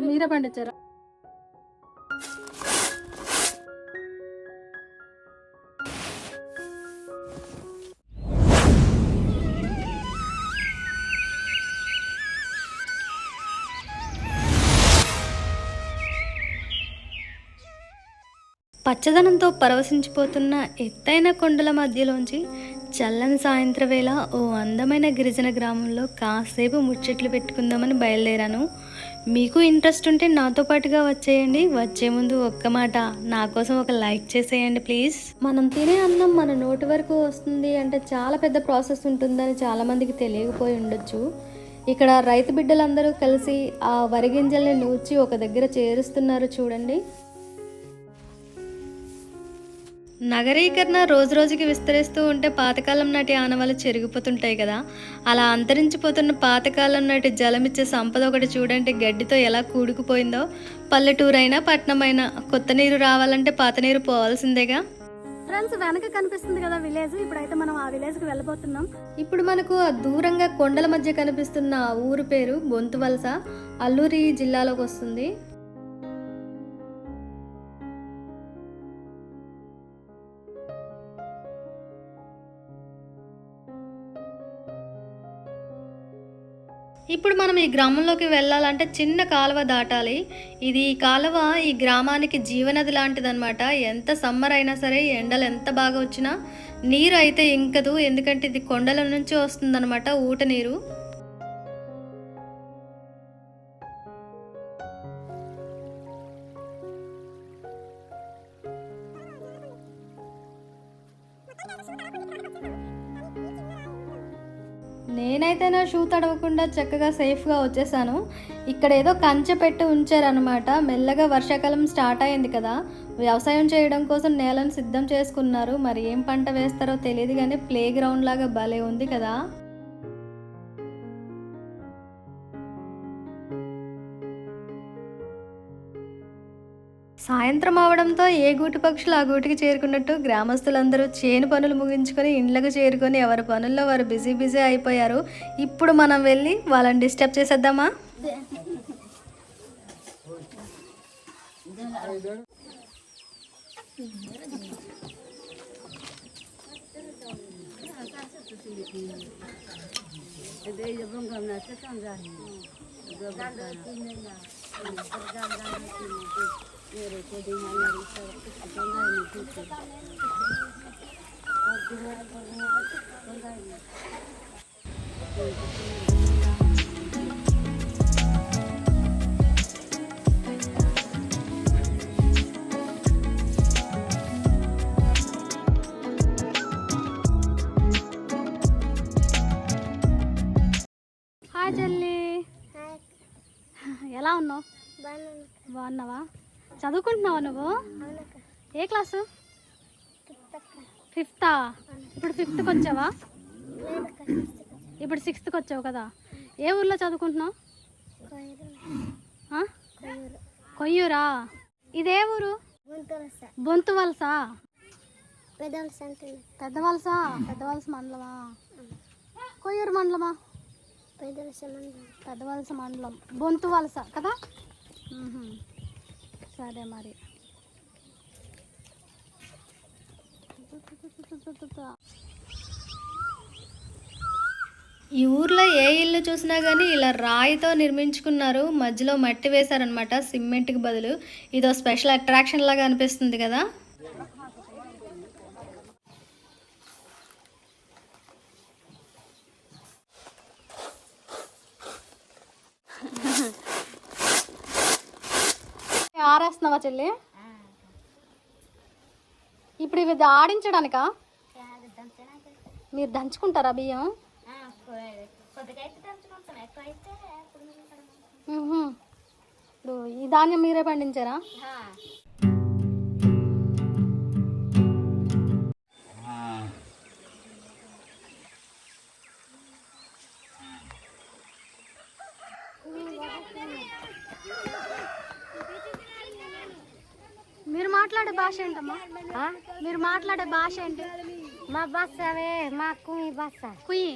మీరే పండించారా? పచ్చదనంతో పరవశించిపోతున్న ఎత్తైన కొండల మధ్యలోంచి చల్లని సాయంత్ర వేళ ఓ అందమైన గిరిజన గ్రామంలో కాసేపు ముచ్చట్లు పెట్టుకుందామని బయలుదేరాను. మీకు ఇంట్రెస్ట్ ఉంటే నాతో పాటుగా వచ్చేయండి. వచ్చే ముందు ఒక్క మాట. నా కోసం ఒక లైక్ చేసేయండి ప్లీజ్. మనం తినే అన్నం మన నోటి వరకు వస్తుంది అంటే చాలా పెద్ద ప్రాసెస్ ఉంటుందని చాలామందికి తెలియకపోయి ఉండొచ్చు. ఇక్కడ రైతు బిడ్డలందరూ కలిసి ఆ వరి గింజల్ని నూర్చి ఒక దగ్గర చేరుస్తున్నారు చూడండి. నగరీకరణ రోజు రోజుకి విస్తరిస్తూ ఉంటే పాతకాలం నాటి ఆనవాళ్ళు చెరిగిపోతుంటాయి కదా. అలా అంతరించిపోతున్న పాతకాలం నాటి జలమిచ్చే సంపద ఒకటి చూడండి గడ్డితో ఎలా కూడుకుపోయిందో. పల్లెటూరు అయినా పట్నం అయినా కొత్త నీరు రావాలంటే పాత నీరు పోవాల్సిందేగా. ఫ్రెండ్స్ వెనక కనిపిస్తుంది కదా విలేజ్. ఇప్పుడైతే మనం ఆ విలేజ్కి వెళ్ళబోతున్నాం. ఇప్పుడు మనకు ఆ దూరంగా కొండల మధ్య కనిపిస్తున్న ఊరు పేరు బొంతువలస అల్లూరి జిల్లాలోకి వస్తుంది. ఇప్పుడు మనం ఈ గ్రామంలోకి వెళ్ళాలంటే చిన్న కాలువ దాటాలి. ఇది ఈ కాలువ ఈ గ్రామానికి జీవనది లాంటిదన్నమాట. ఎంత సమ్మర్ అయినా సరే ఎండలు ఎంత బాగా వచ్చినా నీరు అయితే ఇంకదు. ఎందుకంటే ఇది కొండల నుంచి వస్తుందన్నమాట ఊట నీరు. నేనైతే నా షూ తడవకుండా చక్కగా సేఫ్గా వచ్చేసాను. ఇక్కడ ఏదో కంచె పెట్టి ఉంచారనమాట మెల్లగా వర్షాకాలం స్టార్ట్ అయింది కదా. వ్యవసాయం చేయడం కోసం నేలను సిద్ధం చేసుకున్నారు. మరి ఏం పంట వేస్తారో తెలియదు కానీ ప్లే గ్రౌండ్ లాగా భలే ఉంది కదా. సాయంత్రం అవడంతో ఏ గూటి పక్షులు ఆ గూటికి చేరుకున్నట్టు గ్రామస్తులందరూ చేను పనులు ముగించుకొని ఇండ్లకు చేరుకొని ఎవరి పనుల్లో వారు బిజీ బిజీ అయిపోయారు. ఇప్పుడు మనం వెళ్ళి వాళ్ళని డిస్టర్బ్ చేసేద్దామా? Thank you. చదువుకుంటున్నావా నువ్వు? ఏ క్లాసు? ఫిఫ్తా? ఇప్పుడు ఫిఫ్త్కి వచ్చావా? ఇప్పుడు సిక్స్త్కి వచ్చావు కదా. ఏ ఊర్లో చదువుకుంటున్నావు? కొయ్యూరా. ఇదే ఊరు? బొంతు వలస. పెద్ద వలస పెద్ద వలస? మండలమా? కొయ్యూరు మండలమా? పెద్ద వలస మండలం. బొంతు వలస కదా. సరే మరి. ఈ ఊర్లో ఏ ఇల్లు చూసినా కానీ ఇలా రాయితో నిర్మించుకున్నారు. మధ్యలో మట్టి వేశారనమాట సిమెంట్కి బదులు. ఇదో స్పెషల్ అట్రాక్షన్ లాగా అనిపిస్తుంది కదా. ఆరేస్తున్నావా చెల్లి? ఇప్పుడు ఇవి ఆడించడానికా? మీరు దంచుకుంటారా బియ్యం? ఇప్పుడు ఈ ధాన్యం మీరే పండించారా? మాట్లాడే భాష ఏంటమ్మా? మీరు మాట్లాడే భాష ఏంటి? మా బస్సు అవే మీ బస్సు కుయ్యి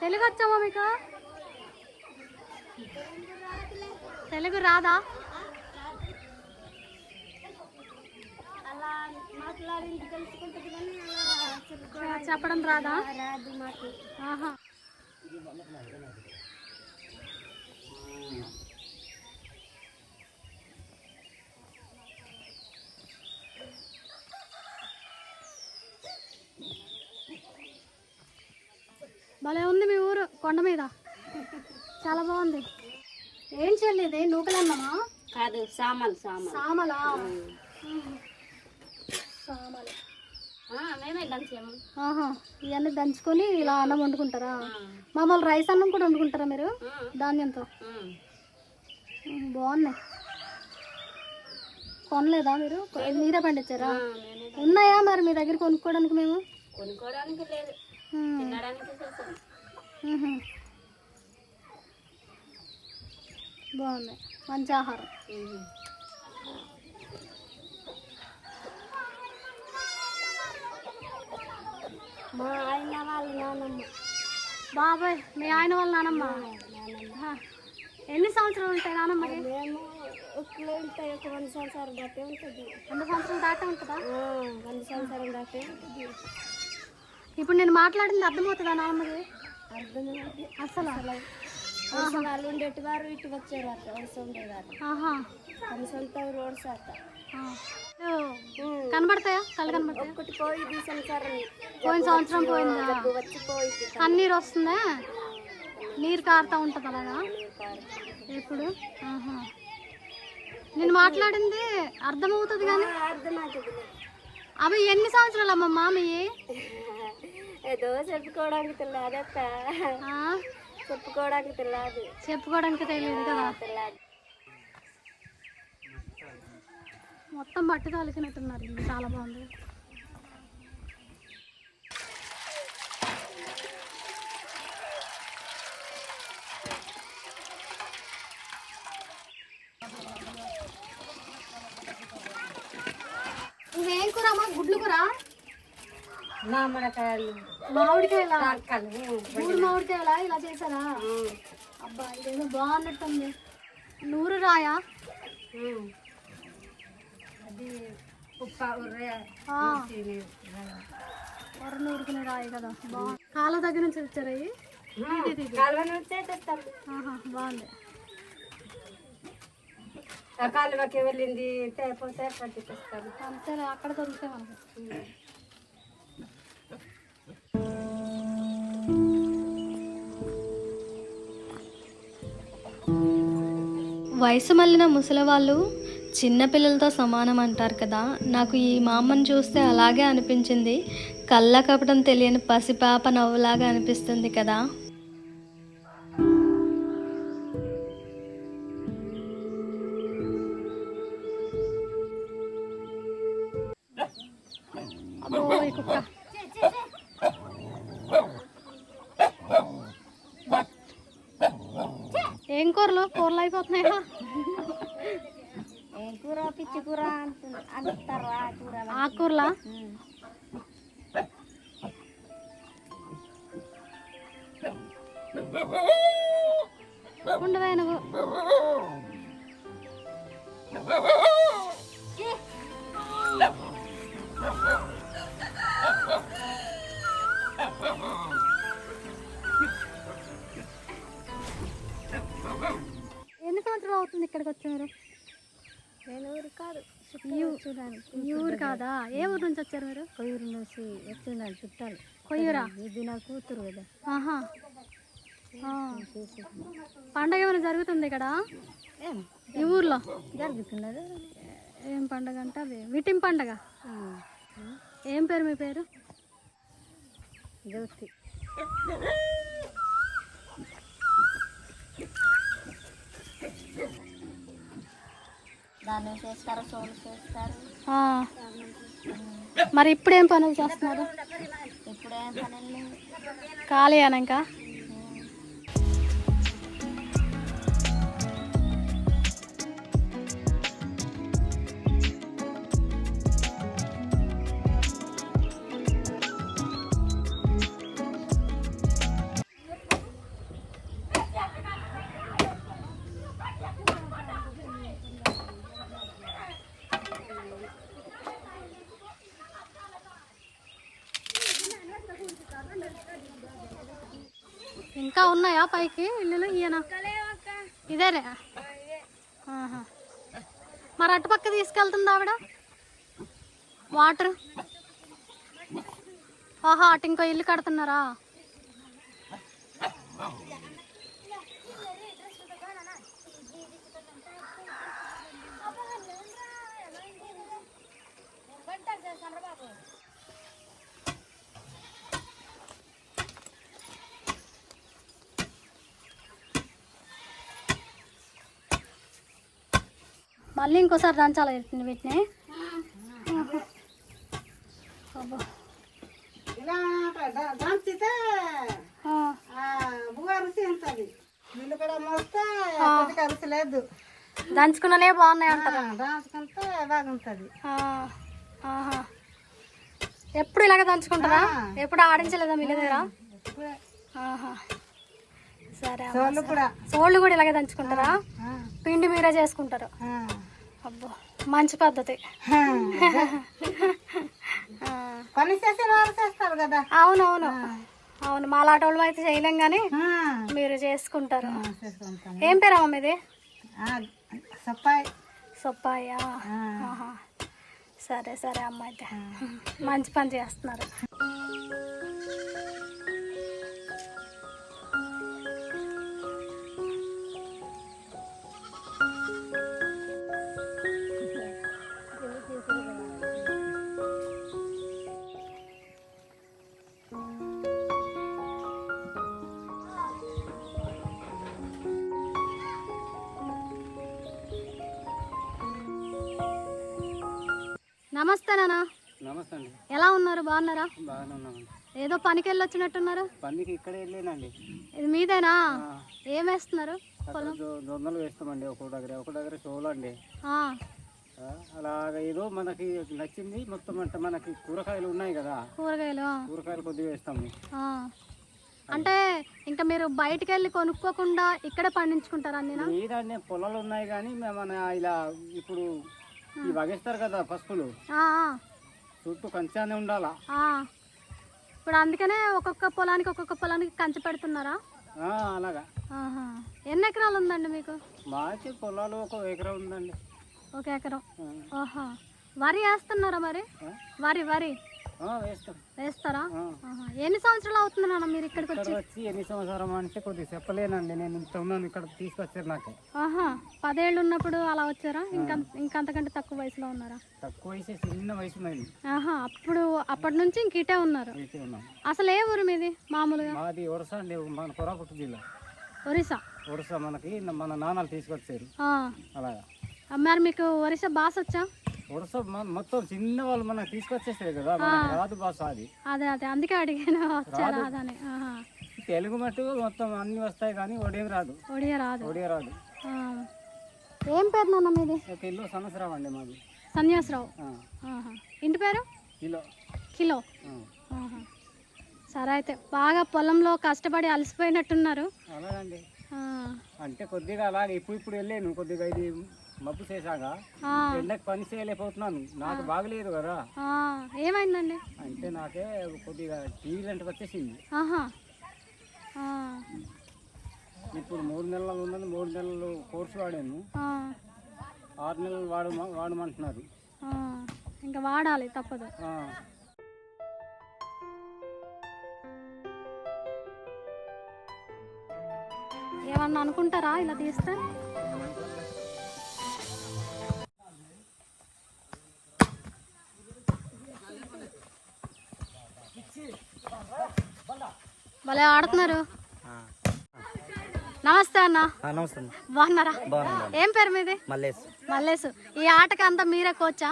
తెలుగు వచ్చామా మీకు? తెలుగు రాదా? చెప్పడం రాదా? రాదు మాకు ఆహా. కొండ మీద. చాలా బాగుంది. ఏం చెల్లిది నూకలన్నమా? కాదు సామాన్లు సామాన్లు సామలా? సామలు. మేమే దంచాము ఆహా ఇవన్నీ దంచుకొని ఇలా అన్నం వండుకుంటారా? మామూలు రైస్ అన్నం కూడా వండుకుంటారా మీరు? ధాన్యంతో? బాగున్నాయి కొనలేదా మీరు? మీరే పండించారా? ఉన్నాయా మరి మీ దగ్గర కొనుక్కోవడానికి మేము? కొనుక్కోవడానికి లేదు. బాగుంది మంచి ఆహారం. మా ఆయన వాళ్ళ నాన్నమ్మ బాబాయ్ మీ ఆయన వాళ్ళ నానమ్మ. ఎన్ని సంవత్సరాలు ఉంటాయి నానమ్మకి? మేము ఒక్కలో ఉంటాయి. ఒక వంద సంవత్సరాలు దాటే ఉంటుంది. వంద సంవత్సరాలు దాకా ఉంటుందా? వంద సంవత్సరాలు దాటే ఉంటుంది. ఇప్పుడు నేను మాట్లాడింది అర్థమవుతుందా నానమ్మకి? అసలు? వలస వాళ్ళు ఉండేటి వారు ఇటు వచ్చారు అట్ట వలస ఉండేవారు. సొంత రోడ్స్. ఓ, కనబడతాయా? కళ్ళు కనబడతాయా? ఒకటి పోయింది సంసారం. పోయిన సంవత్సరం పోయిందా? వచ్చి పోయింది కన్నీరు వస్తుందా? నీరు కారుతా ఉంటుంది అలాగా ఎప్పుడు. నేను మాట్లాడింది అర్థమవుతుంది కానీ అర్థమవుతుంది. అవి ఎన్ని సంవత్సరాలు అమ్మమ్మ మీ ఏదో చెప్పుకోవడానికి తెలియదు? చెప్పుకోవడానికి తెలియదు చెప్పుకోవడానికి తెలియదు కదా? తెలియదు మొత్తం బట్టి తాలికినట్టున్నారు ఇది చాలా బాగుంది. ఇదేం కూర అమ్మా? గుడ్లు కూర? మామిడికాయలు. మామిడికాయలా? మూడు మామిడికాయలా? ఇలా చేశారా? అబ్బా ఇదేదో బాగున్నట్టుంది. నూరు రాయా? అది ఉర్రే నూరుకునే రాయి కదా బాగుంది కాళ్ళ దగ్గర నుంచి వచ్చారా ఇవి? బాగుంది. కాలువకి వెళ్ళింది అంతేలే అక్కడ దొరుకుతాయి మనకి. వయసు మళ్ళిన ముసలివాళ్ళు చిన్నపిల్లలతో సమానం అంటారు కదా. నాకు ఈ మా అమ్మని చూస్తే అలాగే అనిపించింది. కళ్ళ కపటం తెలియని పసిపాప నవ్వులాగా అనిపిస్తుంది కదా. ఏం కూరలు? కూరలు అయిపోతున్నాయా ఏం కూర పిచ్చి కూర ఆకూరలా? ఉండవే నువ్వు. ఎన్ని సంవత్సరాలు అవుతుంది ఇక్కడికి వచ్చారు? నేను ఊరు కాదు. ఈ ఊ- ఈ ఊరు కాదా? ఏ ఊరు నుంచి వచ్చారు మీరు? కొయ్యూరు నుంచి వచ్చిందని చుట్టాలు. కొయ్యూరా? ఇది నా కూతురు కదా. ఆహా. పండగ ఏమైనా జరుగుతుంది ఇక్కడ? ఏం? ఈ ఊర్లో? జరుగుతున్నది. ఏం పండగ అంటే అది? విటిం పండగ? ఏం పేరు మీ పేరు? జ్యోతి. దాన్ని చేస్తారు సోలు చేస్తారు. ఆ. మరి ఇప్పుడు ఏం పనులు చేస్తున్నారు? ఇప్పుడు ఏం పని లేదు ఖాళీ అని ఇంకా ఉన్నాయా పైకి ఇల్లులు? ఈయన? ఇదేరే. మరి అటుపక్క తీసుకెళ్తుంది ఆవిడ? వాటర్? ఆహా అటు ఇంకో ఇల్లు కడుతున్నారా? మళ్ళీ ఇంకోసారి దంచాలి వీటిని. దంచుకున్ననే బాగున్నాయి అంటారు దంచుకుంటే బాగుంటుంది. ఎప్పుడు ఇలాగ దంచుకుంటారా ఎప్పుడు ఆడించలేదా మీ దగ్గర. సరే సోళ్ళు కూడా. ఇలాగే దంచుకుంటారా? పిండి మీరే చేసుకుంటారు. అబ్బో మంచి పద్ధతి. పని చేసిన వాళ్ళు చేస్తారు కదా. అవునవును. అవును మా లాంటి వాళ్ళు అయితే చేయలేం కానీ మీరు చేసుకుంటారు. ఏం పేరమ్మా మీది? సప్పాయి. సొప్పాయా. సరే సరే అమ్మ అయితే. మంచి పని చేస్తున్నారు. నమస్తే నాన్న నమస్తే అండి. ఎలా ఉన్నారు? బాగున్నారా? బాగానే ఉన్నామండి. ఏదో పనికి వెళ్ళి వచ్చినట్టున్నారు పందికి ఇక్కడే వెళ్ళేనండి ఇది మీదేనా? ఏం వేస్తున్నారు? అక్కడ జొ- జొన్నలు వేస్తామండి ఒక దగ్గర ఒక దగ్గర షోలు అండి. ఆ, ఆ, అలాగ ఏదో మనకి నచ్చింది మొత్తం అంటే మనకి కూరగాయలు ఉన్నాయి కదా. కూరగాయలు ఆ, కూరగాయలు కొద్దిగా వేస్తాము. ఆ. అంటే ఇంకా మీరు బయటికి వెళ్ళి కొనుక్కోకుండా ఇక్కడే పండించుకుంటారా అన్నీనా పొలాలు ఉన్నాయి కానీ మేము మన ఇలా ఇప్పుడు ఈ వగేస్తారు కదా పసుపులు? చుట్టూ కంచానే ఉండాలా. ఇప్పుడు అందుకనే ఒక్కొక్క పొలానికి ఒక్కొక్క పొలానికి కంచి పెడుతున్నారా? అలాగా. ఎన్ని ఎకరాలు ఉందండి మీకు? మాకి పొలాలు ఒక ఎకరం ఉందండి. ఒక ఎకరం. ఓహో వరి వేస్తున్నారా మరి? వరి వరి. వేస్తారా. ఎన్ని సంవత్సరాలు అవుతుంది నాన్న మీరు ఇక్కడికి వచ్చి? ఎన్ని సంవత్సరం అంటే కొద్దిగా చెప్పలేనండి. నేను ఇంత ఉన్నాను ఇక్కడ తీసుకొచ్చారు నాకు. ఆహా. పదేళ్ళు ఉన్నప్పుడు అలా వచ్చారా? ఇంకా ఇంకంతకంటే తక్కువ వయసులో ఉన్నారా? తక్కువ వయసు చిన్న వయసు ఆహా. అప్పుడు అప్పటి నుంచి ఇంక ఇటే ఉన్నారు. అసలు ఏ ఊరు మీది? మామూలుగా? మాది వరుస అండి మన కొరాపుట్టు జిల్లా. ఒరిస్సా? వరుస మనకి మన నాన్నలు తీసుకొచ్చారు. అలాగా. మరి మీకు ఒరిస్సా భాష వచ్చా వరుస మొత్తం చిన్న వాళ్ళు మనకు తీసుకొచ్చేసారు కదా మనకి రాదు భాష అది. అదే అదే అందుకే అడిగాను వచ్చారా అదని తెలుగు మట్టు మొత్తం అన్ని వస్తాయి కానీ ఒడియం రాదు. ఒడియా రాదు. ఒడియ రాదు. ఏం పేరు నాన్న మీది? ఒక ఇల్లు సంవత్సరం అండి మాది. సన్యాసరావు. ఇంటి పేరు? కిలో. కిలో. సరే అయితే బాగా పొలంలో కష్టపడి అలసిపోయినట్టున్నారు. అలాగండి. అంటే కొద్దిగా అలాగే ఇప్పుడు ఇప్పుడు వెళ్ళాను కొద్దిగా ఇది మబ్బు చేశాక. ఎండకు పని చేయలేకపోతున్నాను. నాకు బాగలేదు కదా. ఏమైందండి? అంటే నాకే కొద్దిగా టీవీ లాంటివి వచ్చేసింది. ఇప్పుడు మూడు నెలలు ఉన్నది మూడు నెలలు కోర్సు వాడాను. ఆరు నెలలు వాడు వాడమంటున్నారు. ఇంకా వాడాలి తప్పదు. ఏమన్నా అనుకుంటారా ఇలా తీస్తే? భలే ఆడుతున్నారు. నమస్తే అన్న. నమస్తే బాగున్నారా? ఏం పేరు మీది? మల్లేష్. మల్లేసు ఈ ఆటకి అంతా మీరే కోచా?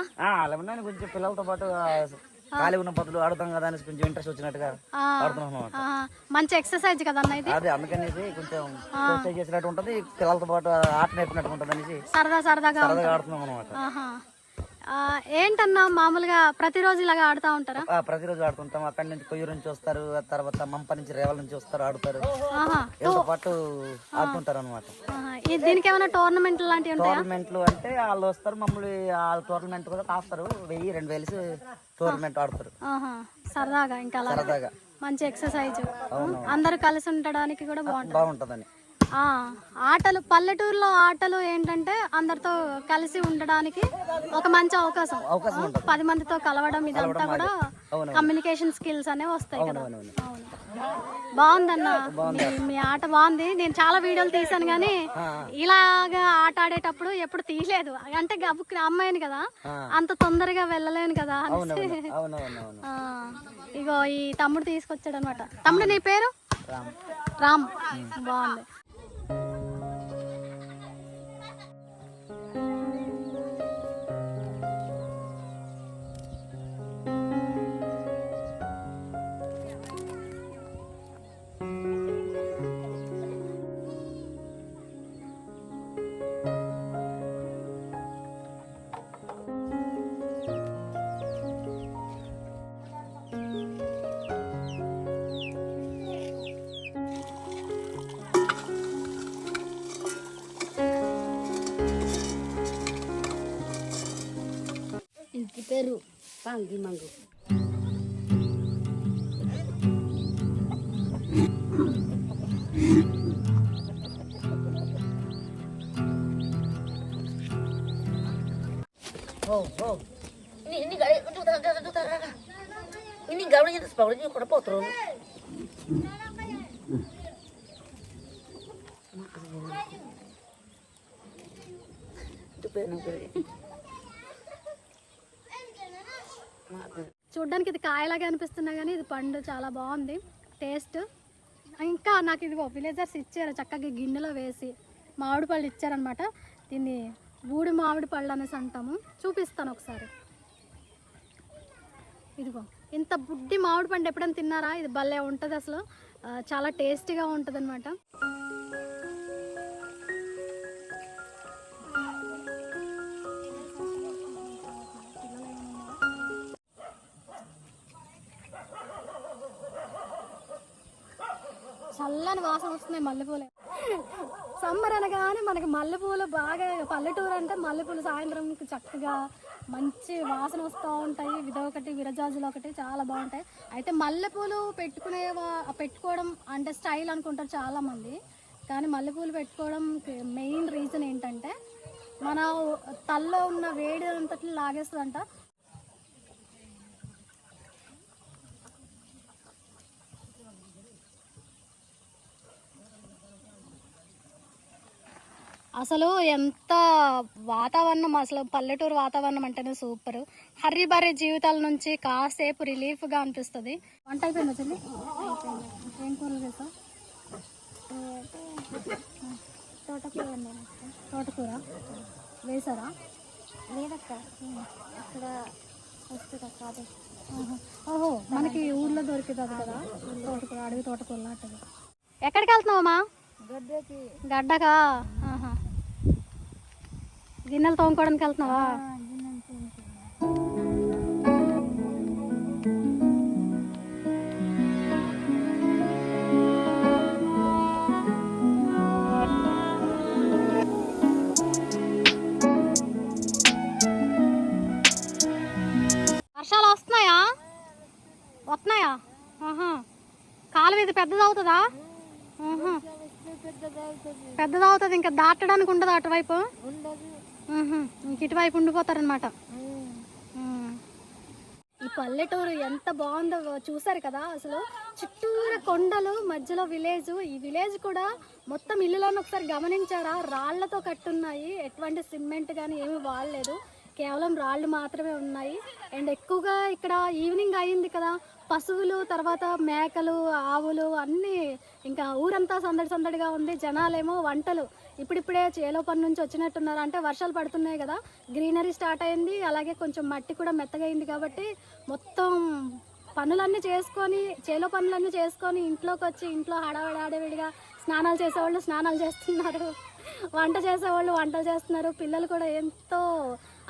కొంచెం పిల్లలతో పాటు ఖాళీ ఉన్న ఆడుతాం కదా అని కొంచెం ఇంట్రెస్ట్ వచ్చినట్టుగా ఆ. ఆడుతున్నాం మంచి ఎక్సర్సైజ్ కదా అన్న ఇది? అదే అందుకనేసి కొంచెం ఎక్సర్సైజ్ చేసినట్టు ఉంటది పిల్లలతో పాటు ఆట నేర్పినట్టు ఉంటది అనేసి సరదా సరదాగా ఆడుతున్నాం అనమాట ఏంటన్నా మామూలుగా ప్రతిరోజు ఇలాగా ఆడుతూ ఉంటారా? ప్రతిరోజు ఆడుతుంటాం అక్కడి నుంచి కొయ్యూరు నుంచి వస్తారు. తర్వాత మంప నుంచి రేవల నుంచి వస్తారు ఆడుతారు. పాటు ఆడుతుంటారు అనమాట దీనికి ఏమైనా టోర్నమెంట్ లాంటివి ఉంటాయా? టోర్నమెంట్లు అంటే వాళ్ళు వస్తారు. మమ్మల్ని ఆ టోర్నమెంట్ కూడా కాస్తారు. వెయ్యి రెండు వేలు టోర్నమెంట్ ఆడతారు. సరదాగా ఇంకా సరదాగా. మంచి ఎక్సర్సైజ్. అందరూ కలిసి ఉండడానికి కూడా బాగుంటుంది. బాగుంటుందని. ఆటలు పల్లెటూరులో ఆటలు ఏంటంటే అందరితో కలిసి ఉండడానికి ఒక మంచి అవకాశం. పది మందితో కలవడం ఇదంతా కూడా. కమ్యూనికేషన్ స్కిల్స్ అనేవి వస్తాయి కదా. బాగుందన్న. మీ- ఆట బాగుంది. నేను చాలా వీడియోలు తీసాను కానీ ఇలాగా ఆట ఆడేటప్పుడు ఎప్పుడు తీయలేదు. అంటే గబుక్కి అమ్మాయిని కదా. అంత తొందరగా వెళ్ళలేను కదా ఇగో ఈ తమ్ముడు తీసుకొచ్చాడు అనమాట తమ్ముడు నీ పేరు? రామ్. బాగుంది. Oh, oh. Ini ini gak untuk tangan untuk. Ini gaulnya itu sebabnya kurang potong. Itu benar-benar. చూడ్డానికి ఇది కాయలాగా అనిపిస్తున్నా కానీ ఇది పండు చాలా బాగుంది. టేస్ట్. ఇంకా నాకు ఇది విలేజర్స్ ఇచ్చారు చక్కగా గిన్నెలో వేసి. మామిడి పళ్ళు ఇచ్చారనమాట. దీన్ని బూడి మామిడి పళ్ళు అనేసి అంటాము. చూపిస్తాను ఒకసారి. ఇదిగో ఇంత బుడ్డి మామిడి పండు ఎప్పుడైనా తిన్నారా? ఇది భలే ఉంటుంది అసలు. చాలా టేస్టీగా ఉంటుంది అనమాట వస్తున్నాయి మల్లెపూలే. సమ్మర్ అనగానే మనకి మల్లెపూలు బాగా పల్లెటూరు అంటే మల్లెపూలు సాయంత్రం చక్కగా మంచి వాసన వస్తూ ఉంటాయి. ఇదొకటి విరజాజులు ఒకటి చాలా బాగుంటాయి. అయితే మల్లెపూలు పెట్టుకునే పెట్టుకోవడం అంటే స్టైల్ అనుకుంటారు చాలామంది. కానీ మల్లెపూలు పెట్టుకోవడం మెయిన్ రీజన్ ఏంటంటే మన తల్లో ఉన్న వేడి అంతట్లు లాగేస్తుందంట. అసలు ఎంత వాతావరణం అసలు పల్లెటూరు వాతావరణం అంటేనే సూపర్. హర్రీ బర్రీ జీవితాల నుంచి కాసేపు రిలీఫ్గా అనిపిస్తుంది. వంట అయిపోయిందా చెల్లి? ఏం కూరలు తోటకూర. తోటకూర వేసారా? లేదక్క. అక్కడ వస్తుంది అక్క అదే. ఓహో మనకి ఊర్లో దొరికింది కదా? తోటకూర అడవి తోటకూర లాంటిది. ఎక్కడికి వెళ్తున్నావమ్మా గడ్డకి. గిన్నెలు తోముకోవడానికి వెళ్తున్నావా వర్షాలు వస్తున్నాయా వస్తున్నాయా ఆహా. కాలువ ఇది పెద్దది అవుతుందా. పెద్దది అవుతుంది ఇంకా దాటడానికి ఉండదు అటువైపు. ఇంక ఇటువైపు ఉండిపోతారనమాట. ఈ పల్లెటూరు ఎంత బాగుందో చూసారు కదా అసలు. చుట్టూరు కొండలు మధ్యలో విలేజ్. ఈ విలేజ్ కూడా మొత్తం ఇల్లులను ఒకసారి గమనించారా? రాళ్ళతో కట్టున్నాయి. ఎటువంటి సిమెంట్ కానీ ఏమీ వాడలేదు. కేవలం రాళ్ళు మాత్రమే ఉన్నాయి. అండ్ ఎక్కువగా ఇక్కడ ఈవినింగ్ అయింది కదా. పశువులు తర్వాత మేకలు ఆవులు అన్నీ ఇంకా ఊరంతా సందడి సందడిగా ఉంది. జనాలేమో వంటలు ఇప్పుడిప్పుడే చేలో పని నుంచి వచ్చినట్టున్నారు. అంటే వర్షాలు పడుతున్నాయి కదా గ్రీనరీ స్టార్ట్ అయింది. అలాగే కొంచెం మట్టి కూడా మెత్తగైంది కాబట్టి మొత్తం పనులన్నీ చేసుకొని చేలో పనులన్నీ చేసుకొని ఇంట్లోకి వచ్చి ఇంట్లో హడావిడి హడావిడిగా స్నానాలు చేసేవాళ్ళు స్నానాలు చేస్తున్నారు. వంట చేసేవాళ్ళు వంటలు చేస్తున్నారు. పిల్లలు కూడా ఎంతో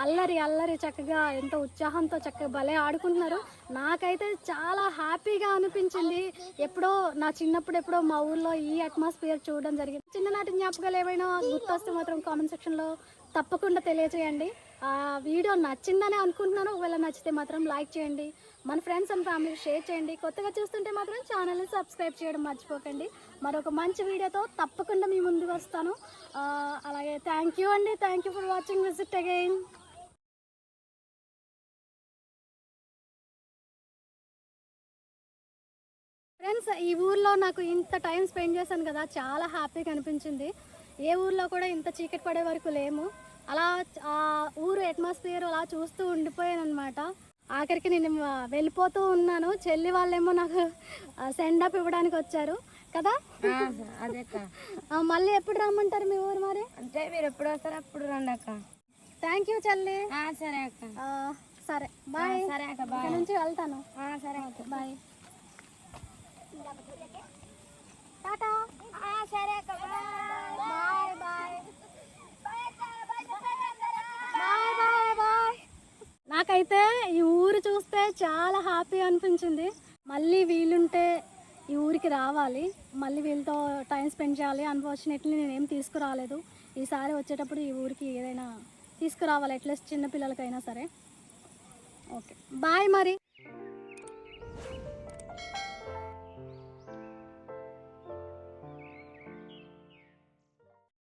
అల్లరి అల్లరి చక్కగా ఎంతో ఉత్సాహంతో చక్కగా భలే ఆడుకుంటున్నారు. నాకైతే చాలా హ్యాపీగా అనిపించింది. ఎప్పుడో నా చిన్నప్పుడు ఎప్పుడో మా ఊర్లో ఈ అట్మాస్ఫియర్ చూడడం జరిగింది. చిన్ననాటి జ్ఞాపకాలు ఏమైనా గుర్తొస్తే మాత్రం కామెంట్ సెక్షన్లో తప్పకుండా తెలియజేయండి ఆ వీడియో నచ్చిందని అనుకుంటున్నాను. ఒకవేళ నచ్చితే మాత్రం లైక్ చేయండి. మన ఫ్రెండ్స్ అండ్ ఫ్యామిలీ షేర్ చేయండి. కొత్తగా చూస్తుంటే మాత్రం ఛానల్ని సబ్స్క్రైబ్ చేయడం మర్చిపోకండి. మరొక మంచి వీడియోతో తప్పకుండా మీ ముందుకు వస్తాను. అలాగే థ్యాంక్ యూ అండి. Thank you for watching visit again friends ఈ ఊర్లో నాకు ఇంత టైం స్పెండ్ చేశాను కదా చాలా హ్యాపీగా అనిపించింది. ఏ ఊర్లో కూడా ఇంత చీకటి పడే వరకు లేము. అలా ఆ ఊరు అట్మాస్ఫియర్ అలా చూస్తూ ఉండిపోయాను అనమాట ఆఖరికి నేను వెళ్ళిపోతూ ఉన్నాను. చెల్లి వాళ్ళేమో నాకు సెండ్ అప్ ఇవ్వడానికి వచ్చారు. కదా? అదే మళ్ళీ ఎప్పుడు రమ్మంటారు మీ ఊరు మరి? అంటే మీరు ఎప్పుడు వస్తారో అప్పుడు రండి అక్క. థ్యాంక్ యూ చెల్లి. సరే అక్క. సరే. బాయ్ సరే అక్క ఇక్కడ నుంచి వెళ్తాను. సరే అక్క. Bye tata. సరే బాయ్ బాయ్ నాకైతే ఈ ఊరు చూస్తే చాలా హ్యాపీ అనిపించింది. మళ్ళీ వీలుంటే ఈ ఊరికి రావాలి. మళ్ళీ వీళ్ళతో టైం స్పెండ్ చేయాలి. అన్ఫార్చునేట్లీ నేనేం తీసుకురాలేదు. ఈసారి వచ్చేటప్పుడు ఈ ఊరికి ఏదైనా తీసుకురావాలి. అట్లీస్ట్ చిన్న పిల్లలకైనా సరే. ఓకే బాయ్ మరి